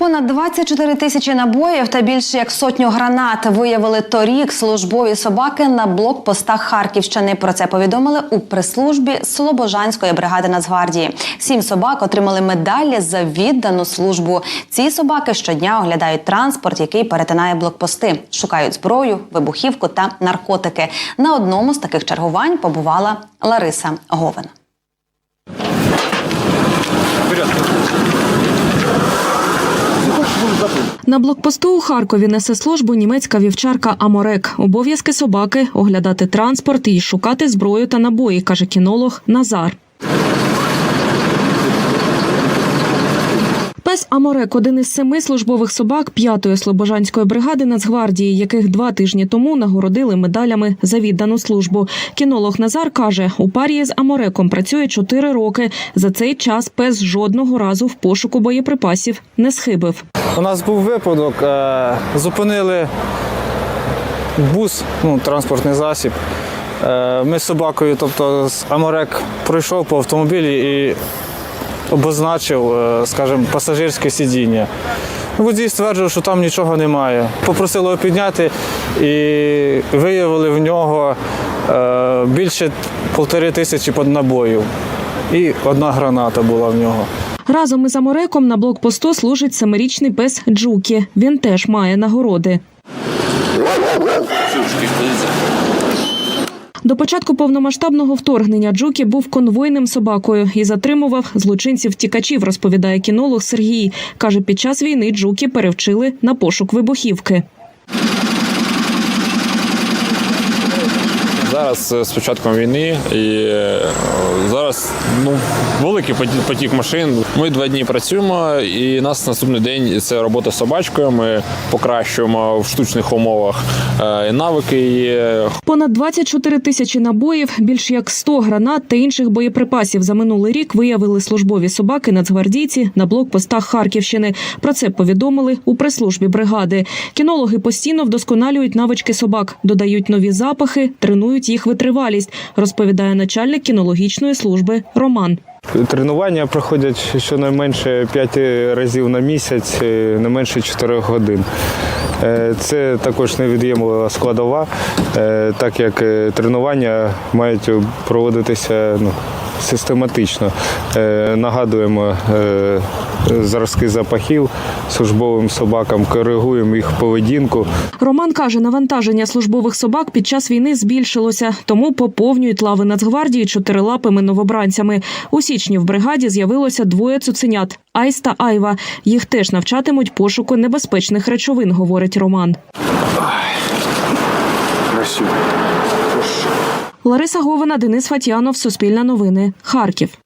Понад 24 тисячі набоїв та більше як сотню гранат виявили торік службові собаки на блокпостах Харківщини. Про це повідомили у прес-службі Слобожанської бригади Нацгвардії. Сім собак отримали медалі за віддану службу. Ці собаки щодня оглядають транспорт, який перетинає блокпости, шукають зброю, вибухівку та наркотики. На одному з таких чергувань побувала Лариса Говен. На блокпосту у Харкові несе службу німецька вівчарка Аморек. Обов'язки собаки оглядати транспорт і шукати зброю та набої, каже кінолог Назар. Пес Аморек один із семи службових собак п'ятої слобожанської бригади Нацгвардії, яких два тижні тому нагородили медалями за віддану службу. Кінолог Назар каже, у парі з Амореком працює чотири роки. За цей час пес жодного разу в пошуку боєприпасів не схибив. У нас був випадок, е, зупинили бус, ну, транспортний засіб. Е, Ми з собакою, тобто Аморек пройшов по автомобілі і обозначив, е, скажімо, пасажирське сидіння. Водій стверджував, що там нічого немає. Попросили його підняти і виявили в нього е, більше полтори тисячі набоїв. І одна граната була в нього. Разом із Амореком на блокпосту служить семирічний пес Джукі. Він теж має нагороди. До початку повномасштабного вторгнення Джукі був конвойним собакою і затримував злочинців-тікачів, розповідає кінолог Сергій. Каже, під час війни Джукі перевчили на пошук вибухівки. Зараз е, з початком війни і е, зараз ну, великий потік- машин. Ми два дні працюємо, і нас наступний день це робота з собачкою. Ми покращуємо в штучних умовах е, навики. її. Понад 24 тисячі набоїв, більш як 100 гранат та інших боєприпасів за минулий рік виявили службові собаки нацгвардійці на блокпостах Харківщини. Про це повідомили у прес-службі бригади. Кінологи постійно вдосконалюють навички собак, додають нові запахи, тренують їх витривалість, розповідає начальник кінологічної служби Роман. Тренування проходять щонайменше 5 разів на місяць, е, не менше 4 годин. Е, Це також невід'ємлива складова, е, так як тренування мають проводитися ну, систематично. Е, Нагадуємо е, зразки запахів службовим собакам, коригуємо їх поведінку. Роман каже, навантаження службових собак під час війни збільшилося, тому поповнюють лави Нацгвардії чотирилапими новобранцями. У січні в бригаді з'явилося двоє цуценят Айс та Айва. Їх теж навчатимуть пошуку небезпечних речовин, говорить Роман. Лариса Говина, Денис Фатянов, Суспільне новини, Харків.